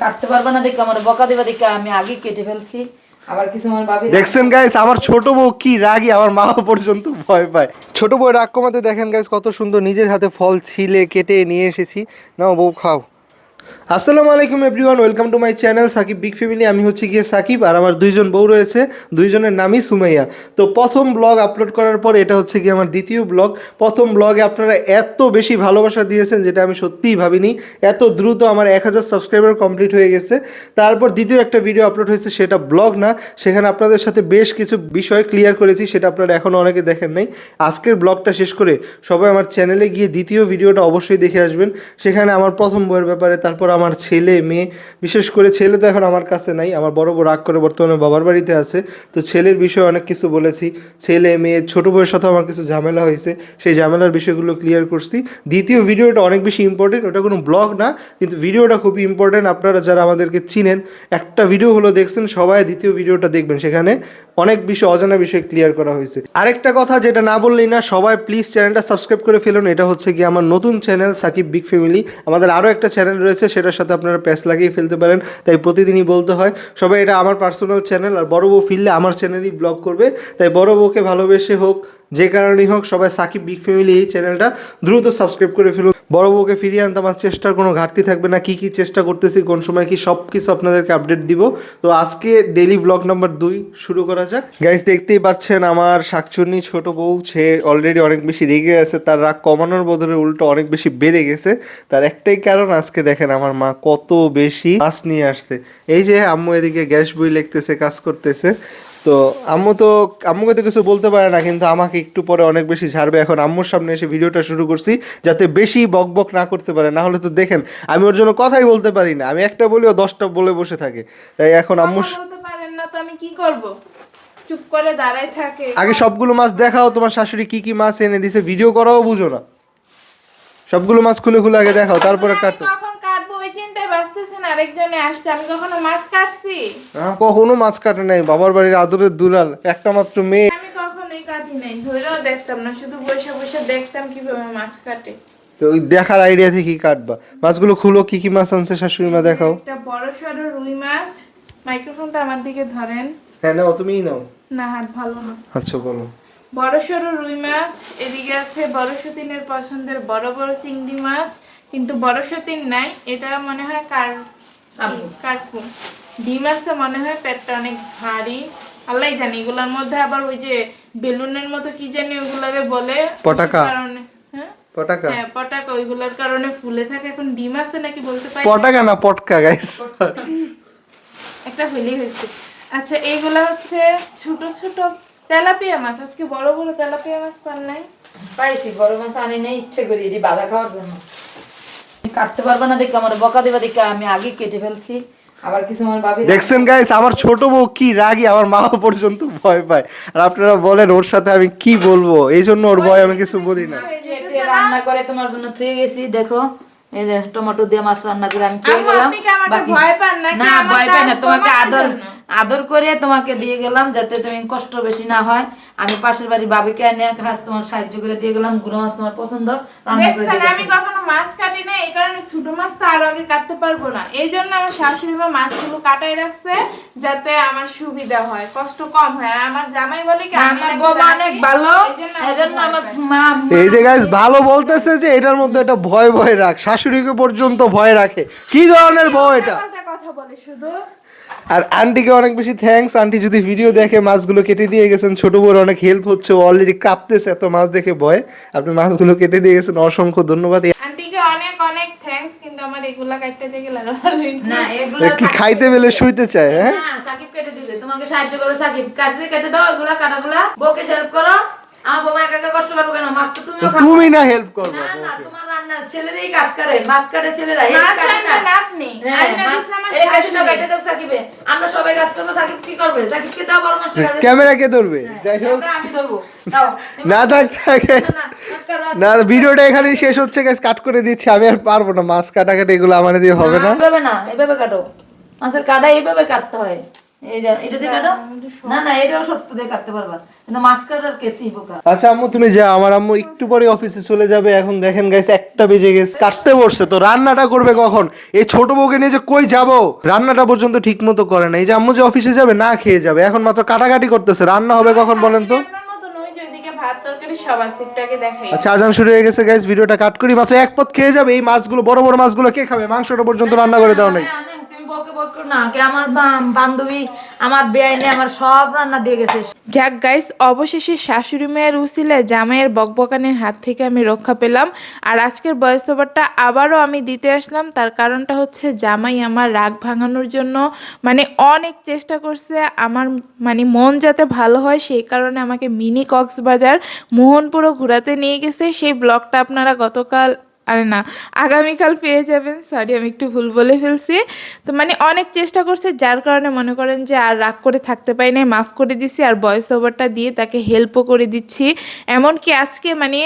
কাটতে পারবে না দেখে আমার বকা দেবা দেখে আমি আগে কেটে ফেলছি। আবার কিছু আমার ভাবি দেখছেন গাইস আমার ছোট বউ কি রাগি আমার মা পর্যন্ত ভয় পায়। ছোট বউ রাগ কমাতে দেখেন গাইস কত সুন্দর নিজের হাতে ফল ছিলে কেটে নিয়ে এসেছি। নাও বউ খাও। আসসালামু আলাইকুম everyone, welcome to my channel Sakib big family. আমি হচ্ছে গিয়ে সাকিব আর আমার দুইজন বউ রয়েছে, দুইজনের নামই সুমাইয়া। তো প্রথম ব্লগ আপলোড করার পর এটা হচ্ছে গিয়ে আমার দ্বিতীয় ব্লগ প্রথম ব্লগে আপনারা এত বেশি ভালোবাসা দিয়েছেন যেটা আমি সত্যিই ভাবিনি। এত দ্রুত আমার এক হাজার সাবস্ক্রাইবার কমপ্লিট হয়ে গেছে। তারপর দ্বিতীয় একটা ভিডিও আপলোড হয়েছে, সেটা ব্লগ না। সেখানে আপনাদের সাথে বেশ কিছু বিষয় ক্লিয়ার করেছি, সেটা আপনারা এখনও অনেকে দেখেন নাই। আজকের ব্লগটা শেষ করে সবাই আমার চ্যানেলে গিয়ে দ্বিতীয় ভিডিওটা অবশ্যই দেখে আসবেন। সেখানে আমার প্রথম বইয়ের ব্যাপারে, তারপর আমার ছেলে, মেয়ে, বিশেষ করে ছেলে তো এখন আমার কাছে নাই, আমার বড় বড় রাগ করে বর্তমানে বাবার বাড়িতে আছে। তো ছেলের বিষয়ে অনেক কিছু বলেছি, ছেলে, মেয়ে, ছোট বউয়ের সাথে আমার কিছু ঝামেলা হয়েছে, সেই ঝামেলার বিষয়গুলো ক্লিয়ার করছি। দ্বিতীয় ভিডিওটা অনেক বেশি ইম্পর্টেন্ট ওটা কোনো ব্লগ না, কিন্তু ভিডিওটা খুবই ইম্পর্টেন্ট আপনারা যারা আমাদেরকে চিনেন, একটা ভিডিও হলো দেখছেন, সবাই দ্বিতীয় ভিডিওটা দেখবেন, সেখানে অনেক বিষয় অজানা বিষয় ক্লিয়ার করা হয়েছে। আরেকটা কথা যেটা না বললেই না, সবাই প্লিজ চ্যানেলটা সাবস্ক্রাইব করে ফেলুন, এটা হচ্ছে কি আমার নতুন চ্যানেল সাকিব বিগ ফ্যামিলি আমাদের আরও একটা চ্যানেল রয়েছে সেটার সাথে আপনারা প্যাচ লাগিয়ে ফেলতে পারেন। তাই প্রতিদিনই বলতে হয়, সবাই এটা আমার পার্সোনাল চ্যানেল আর বড় বউ ফিরলে আমার চ্যানেলই ব্লগ করবে। তাই বড় বউকে ভালোবেসে হোক যে কারণেই হোক সবাই সাকিব বিগ ফ্যামিলি এই চ্যানেলটা দ্রুত সাবস্ক্রাইব করে ফেলুন। বড় বউকে ফিরিয়ে আনতে আমার চেষ্টার কোনো ঘাটতি থাকবে না, কি কি চেষ্টা করতেছি, কোন সময় কি সব কিছু আপনাদেরকে আপডেট দিব। তো আজকে ডেইলি ব্লগ নাম্বার দুই শুরু করা যাক। গাইজ দেখতেই পাচ্ছেন আমার শাকচুন্নি ছোট বউ, সে অলরেডি অনেক বেশি রেগে আছে, তার রাগ কমানোর বদলে উল্টো অনেক বেশি বেড়ে গেছে। তার একটাই কারণ আজকে দেখেন আমার মা কত বেশি মাছ নিয়ে আসছে। এই যে আম্মু এদিকে গ্যাস বই লিখতেছে, কাজ করতেছে। তো আম্মু তো আম্মুকে তো কিছু বলতে পারে না কিন্তু আমাকে একটু পরে অনেক বেশি ঝাড়বে এখন আম্মুর সামনে এসে ভিডিওটা শুরু করছি যাতে বেশি বক বক না করতে পারে। না হলে তো দেখেন আমি ওর জন্য কথাই বলতে পারি না। আমি একটা বলি ও দশটা বলে বসে থাকে। তাই এখন আম্মুর কথা বলতে পারেন না তো আমি কি করব? চুপ করে দাঁড়াই থাকে। আগে সবগুলো মাছ দেখাও তোমার শাশুড়ি কি কি মাছ এনে দিছে ভিডিও করাও বুঝো না। সবগুলো মাছ খুলে খুলে আগে দেখাও তারপরে কাটো কখন কাটবো ওই চিন্তায় বাঁচতেছেন আরেকজনে আসছে আমি কখনো মাছ কাটছি? আহ, কখনো মাছ কাটে নাই বাবার বাড়ির আদরের দুলাল একটা মাত্র মেয়ে। আমি কখনোই কাটি নাই ধরেও দেখতাম না শুধু বসে বসে দেখতাম কীভাবে মাছ কাটে। তো ওই দেখার আইডিয়া থেকে কাটবা? মাছগুলো খুলো কি কি মাছ আনছে শাশুড়ি মা দেখাও। একটা বড় সড়ো রুই মাছ মাইক্রোফোনটা আমার দিকে ধরেন। হ্যাঁ নাও তুমিই নাও। না হাত ভালো না। আচ্ছা বলো। বড় সড়ো রুই মাছ এদিকে আছে বড় সতীনের পছন্দের বড় বড় চিংড়ি মাছ কিন্তু বড় সতীন নাই এটা মনে হয় কার কার্টুন ডিম আছে মনে হয় পেটটা অনেক ভারী। আল্লাহ জানি এগুলোর মধ্যে আবার ওই যে বেলুনের মতো কি জানি ওগুলারে বলে পটাকা। কারণে হ্যাঁ? পটাকা হ্যাঁ পটাকা ওইগুলোর কারণে ফুলে থাকে। এখন ডিম আছে নাকি বলতে পারি? পটাকা না পটকা গাইস একটা হইলেই হয়েছে। আচ্ছা এইগুলা হচ্ছে ছোট ছোট তেলাপিয়া মাছ। আজকে বড় বড় তেলাপিয়া মাছ পান নাই? পাইছি বড় মাছ আনি নেই ইচ্ছে করি এটি বাধা খাওয়ার জন্য। কাটতে পারবে না দেখে আমার বকা দেবা দেখে আমি আগে কেটে ফেলছি। আবার কিছু আমার ভাবি দেখছেন গাইস আমার ছোট বউ কি রাগি আমার মা পর্যন্ত ভয় পায়। আর আপনারা বলেন ওর সাথে আমি কি বলব? এই জন্য ওর ভয় আমি কিছু বলি না। রান্না করে তোমার জন্য থুয়ে গেছি দেখো। এই যে টমেটো দিয়ে মাছ রান্না করে আমি খেয়ে গেলাম। বাকি- ভয় পান না ভয় পাই না তোমাকে আদর? আদর করে তোমাকে দিয়ে গেলাম যাতে তুমি কষ্ট বেশি না হয়। আমি পাশের বাড়ি বাবিকে এনে ঘাস তোমার সাহায্য করে দিয়ে গেলাম গুঁড়ো মাছ তোমার পছন্দ আমি কখনো মাছ কাটি না এই কারণে ছোট মাছ তো আরও আগে কাটতে পারব না। এই জন্য আমার শাশুড়ি মা মাছগুলো কাটাই রাখছে যাতে আমার সুবিধা হয় কষ্ট কম হয়। আর আমার জামাই বলে কি আমার বৌমা অনেক ভালো এইজন্য এজন্য আমার মা এই যে গাইস ভালো বলতেছে যে এটার মধ্যে একটা ভয় ভয় রাখ শাশুড়িকে পর্যন্ত ভয় রাখে। কি ধরনের ভয় এটা? কথা বলে শুধু। আর আন্টিকে অনেক বেশি থ্যাঙ্কস আন্টি যদি ভিডিও দেখে মাছগুলো কেটে দিয়ে গেছেন ছোট বড় অনেক হেল্প হচ্ছে অলরেডি কাঁপতেছে এত মাছ দেখে ভয়। আপনি মাছগুলো কেটে দিয়ে গেছেন অসংখ্য ধন্যবাদ। আন্টিকে অনেক অনেক থ্যাঙ্কস কিন্তু আমার এগুলা কাটতে না এগুলো কি খাইতে পেলে শুইতে চায় হ্যাঁ? সাকিব কেটে দিবে। তোমাকে সাহায্য করবে সাকিব। কাছ কেটে দাও এগুলা কাটাগুলা। বউকে হেল্প করো। আমার বৌমা একা একা কষ্ট করবে কেন মাছ তো তুমিও তুমি না হেল্প করবে না না ছেলেরাই কাজ করে মাছ কাটে ছেলেরা এই মাছ কাটে না। রান্না আপনি। হ্যাঁ, আমার এই কাটে দাও, শাশুড়ি। কেটে দাও সাকিবে। আমরা সবাই কাজ করব সাকিব কি করবে? সাকিবকে দাও বড় মাছটা কাটে। ক্যামেরা কে ধরবে? যাই হোক। আমি ধরবো। না থাক থাকে। না, কাটো, ভিডিওটা এখানেই শেষ হচ্ছে গাইস কাট করে দিচ্ছি। আমি আর পারব না মাছ কাটাকাটি এগুলো আমার দিয়ে হবে না। এভাবে না এভাবে কাটো। মাছের কাটা এইভাবে কাটতে হয়। আচ্ছা আম্মু তুমি যা আমার আম্মু একটু পরে অফিসে চলে যাবে। এখন দেখেন গাইস একটা বেজে গেছে। কাটতে বসছে তো। রান্নাটা করবে কখন? এই ছোট বউকে নিয়ে যে কই যাব? রান্নাটা পর্যন্ত ঠিক মতো করে না। এই যে আম্মু যে অফিসে যাবে না খেয়ে যাবে। এখন মাত্র কাটাকাটি করতেছে। রান্না হবে কখন বলেন তো? আচ্ছা আজান শুরু হয়ে গেছে গাইস ভিডিওটা কাট করি। মাত্র এক পথ খেয়ে যাবে। এই মাছগুলো বড় বড় মাছগুলো কে খাবে? মাংসটা পর্যন্ত রান্না করে দাও নাই। বান্ধবী, আমার বেআইনে, আমার সব রান্না দিয়ে যাক গাইস অবশেষে শাশুড়ি মেয়ের উসিলে জামাইয়ের বকবকানির হাত থেকে আমি রক্ষা পেলাম। আর আজকের ভয়েস ওভারটা আবারও আমি দিতে আসলাম। তার কারণটা হচ্ছে জামাই আমার রাগ ভাঙানোর জন্য মানে অনেক চেষ্টা করছে আমার মানে মন যাতে ভালো হয়, সেই কারণে আমাকে মিনি কক্সবাজার মোহনপুরও ঘোরাতে নিয়ে গেছে। সেই ব্লগটা আপনারা গতকাল আরে না, আগামীকাল পেয়ে যাবেন। সরি আমি একটু ভুল বলে ফেলছি। তো মানে অনেক চেষ্টা করছে, যার কারণে মনে করেন যে আর রাগ করে থাকতে পারি না মাফ করে দিছি, আর ভয়েস ওভারটা দিয়ে তাকে হেল্পও করে দিচ্ছি। এমনকি আজকে মানে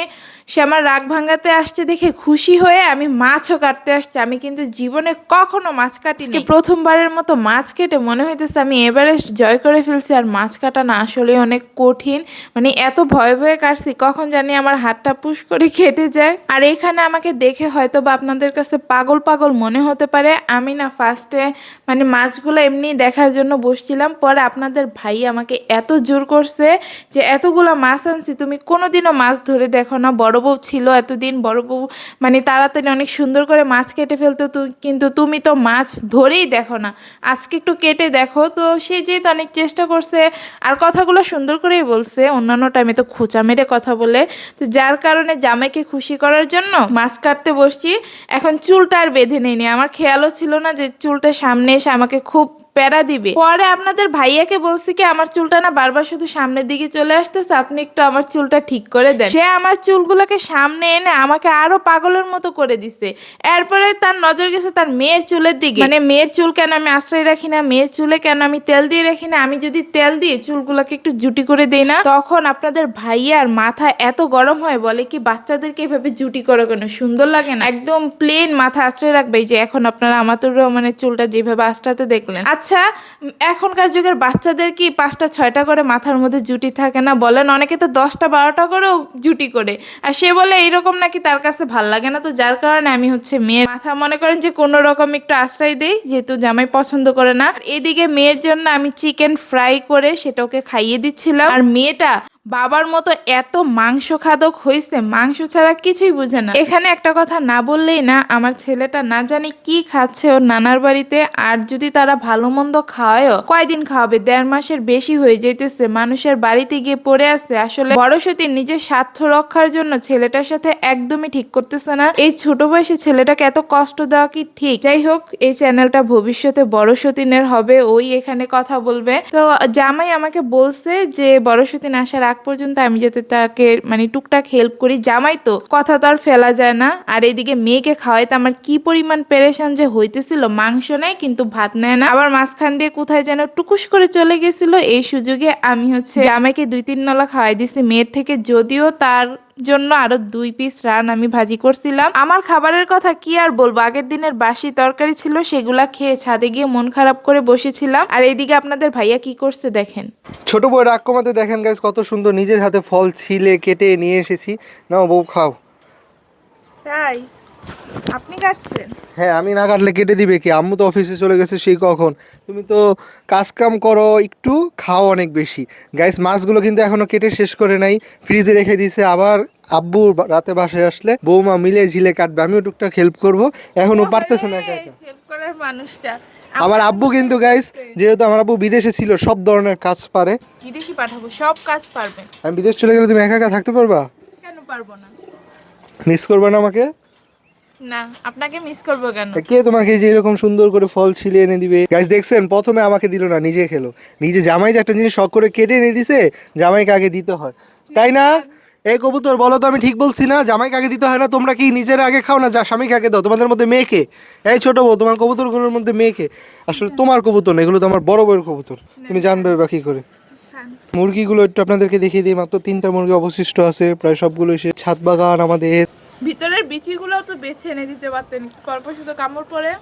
সে আমার রাগ ভাঙাতে আসছে দেখে খুশি হয়ে আমি মাছও কাটতে আসছে। আমি কিন্তু জীবনে কখনো মাছ কাটিনি। প্রথমবারের মতো মাছ কেটে মনে হইতেছে আমি এভারেস্ট জয় করে ফেলছি আর মাছ কাটা না আসলে অনেক কঠিন। মানে এত ভয়ে ভয়ে কাটছি, কখন জানি আমার হাতটা পুশ করে কেটে যায়। আর এখানে আমাকে দেখে হয়তো বা আপনাদের কাছে পাগল পাগল মনে হতে পারে। আমি না ফার্স্টে মানে মাছগুলো এমনি দেখার জন্য বসছিলাম। পরে আপনাদের ভাই আমাকে এত জোর করছে যে এতগুলো মাছ আনছি, তুমি কোনোদিনও মাছ ধরে দেখো না, বড় বউ ছিল এতদিন, বড় বউ মানে তাড়াতাড়ি অনেক সুন্দর করে মাছ কেটে ফেলতো কিন্তু তুমি তো মাছ ধরেই দেখো না। আজকে একটু কেটে দেখো। তো সে যেহেতু অনেক চেষ্টা করছে আর কথাগুলো সুন্দর করেই বলছে, অন্যান্য টাইমে তো খোঁচা মেরে কথা বলে। তো যার কারণে জামাইকে খুশি করার জন্য মাছ কাটতে বসছি। এখন চুলটা আর বেঁধে নেইনি। আমার খেয়ালও ছিল না যে চুলটা সামনে এসে আমাকে খুব প্যারা দিবে। পরে আপনাদের ভাইয়াকে বলছি কি, আমার চুলটা না বারবার শুধু সামনের দিকে চলে আসতেছে, আপনি একটু আমার চুলটা ঠিক করে দেন। সে আমার চুলগুলোকে সামনে এনে আমাকে আরও পাগলের মতো করে দিছে। এরপরে তার নজর গেছে তার মেয়ের চুলের দিকে। মানে মেয়ের চুল কেন আমি আশ্রয় রাখি না, মেয়ের চুলে কেন আমি তেল দিয়ে রাখি না? আমি যদি তেল দিয়ে চুলগুলোকে একটু জুটি করে দেই না, তখন আপনাদের ভাইয়ার মাথা এত গরম হয় বলে কি, বাচ্চাদেরকে এভাবে জুটি করে কেন সুন্দর লাগে না? একদম প্লেন মাথা আশ্রয় রাখবে। যে এখন আপনারা আমাতুর রহমানের চুলটা যেভাবে আশ্রাতে দেখলেন। আচ্ছা উম, এখনকার যুগের বাচ্চাদের কি পাঁচটা ছয়টা করে মাথার মধ্যে জুটি থাকে না? বলেন অনেকে তো দশটা বারোটা করেও জুটি করে। আর সে বলে এইরকম নাকি তার কাছে ভালো লাগে না। তো যার কারণে আমি হচ্ছে মেয়ের মাথা মনে করেন যে কোনো রকম একটু আশ্রয় দেই যেহেতু জামাই পছন্দ করে না। এদিকে মেয়ের জন্য আমি চিকেন ফ্রাই করে সেটা ওকে খাইয়ে দিচ্ছিলাম। আর মেয়েটা বাবার মতো এত মাংস খাদক হয়েছে মাংস ছাড়া কিছুই বুঝে না। এখানে একটা কথা না বললেই না, আমার ছেলেটা না জানি কি খাচ্ছে ওর নানার বাড়িতে, আর যদি তারা ভালো মন্দ খাওয়ায়ও, কয়দিন খাওয়াবে? দেড় মাসের বেশি হয়ে যেতেছে মানুষের বাড়িতে গিয়ে পড়ে আছে। আসলে বড় সতীর নিজের স্বার্থ রক্ষার জন্য ছেলেটার সাথে একদমই ঠিক করতেছে না। এই ছোট বয়সে ছেলেটাকে এত কষ্ট দেওয়া কি ঠিক? যাই হোক, এই চ্যানেলটা ভবিষ্যতে বড় সতীনের হবে, ওই এখানে কথা বলবে। তো জামাই আমাকে বলছে যে বড় সতীন আসার আগ পর্যন্ত আমি যাতে তাকে মানে টুকটাক হেল্প করি। জামাই তো, কথা তো আর ফেলা যায় না। আর এদিকে মেয়েকে খাওয়াইতে আমার কি পরিমাণ পেরেশান যে হইতেছিল, মাংস নেয় কিন্তু ভাত নেয় না। আবার মাঝখান দিয়ে কোথায় যেন টুকুস করে চলে গেছিল। এই সুযোগে আমি হচ্ছে জামাইকে দুই তিন নলা খাওয়াই দিছি। মেয়ের থেকে যদিও তার জন্য আরও দুই পিস রান আমি ভাজি করছিলাম। আমার খাবারের কথা কি আর বলব? আগের দিনের বাসি তরকারি ছিল সেগুলা খেয়ে ছাদে গিয়ে মন খারাপ করে বসেছিলাম। আর এদিকে আপনাদের ভাইয়া কি করছে দেখেন। ছোট বউ রাগ কমাতে দেখেন গাছ কত সুন্দর নিজের হাতে ফল ছিলে কেটে নিয়ে এসেছি। না বউ খাও। তাই? আপনি কাটছেন? হ্যাঁ আমি না কাটলে কেটে দিবে কি? আম্মু তো অফিসে চলে গেছে সেই কখন? তুমি তো কাজ কাম করো একটু খাও অনেক বেশি। গাইস মাছগুলো কিন্তু এখনও কেটে শেষ করে নাই। ফ্রিজে রেখে দিয়েছে। আবার আব্বু রাতে বাসায় আসলে বৌমা মিলে ঝিলে কাটবে। আমিও টুকটাক হেল্প করব। এখনও পারতেছে না হেল্প করার মানুষটা। আমার আব্বু কিন্তু গাইস যেহেতু আমার আব্বু বিদেশে ছিল সব ধরনের কাজ পারে। বিদেশি পাঠাবো সব কাজ পারবেন আমি বিদেশ চলে গেলে তুমি একা একা থাকতে পারবা? কেন পারব না? মিস করবে না আমাকে? না আপনাকে মিস করব কেন? কে তোমাকে যে এরকম সুন্দর করে ফল ছিলে এনে দিবে? গাইস দেখছেন প্রথমে আমাকে দিল না নিজে খেলো। নিজে জামাই যে একটা জিনিস শখ করে কেটে এনে দিছে জামাইকে আগে দিতে হয়। তাই না? এই কবুতর বলো তো আমি ঠিক বলছি না জামাইকে আগে দিতে হয় না তোমরা কি নিজের আগে খাও না? যা স্বামীকে আগে দাও তোমাদের মধ্যে মেয়েকে। এই ছোট বউ তোমার কবুতরগুলোর মধ্যে মেয়েকে। আসলে তোমার কবুতর না এগুলো তো আমার বড় বউয়ের কবুতর। তুমি জানবে বা কি করে মুরগিগুলো একটু আপনাদেরকে দেখিয়ে দিই মাত্র তিনটা মুরগি অবশিষ্ট আছে প্রায় সবগুলো এসে ছাদ বাগান আমাদের। ভিতরের বিচিগুলো তো বেছে এনে দিতে পারতেন। কল্প শুধু কামড় পরে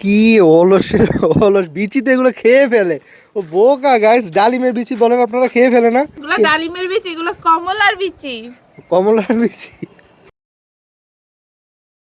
কি অলসের অলস। বিচি তো এগুলো খেয়ে ফেলে। ও বোকা গাইস ডালিমের বিচি বলেন আপনারা খেয়ে ফেলে না? এগুলো ডালিমের বিচি এগুলো কমলার বিচি। কমলার বিচি?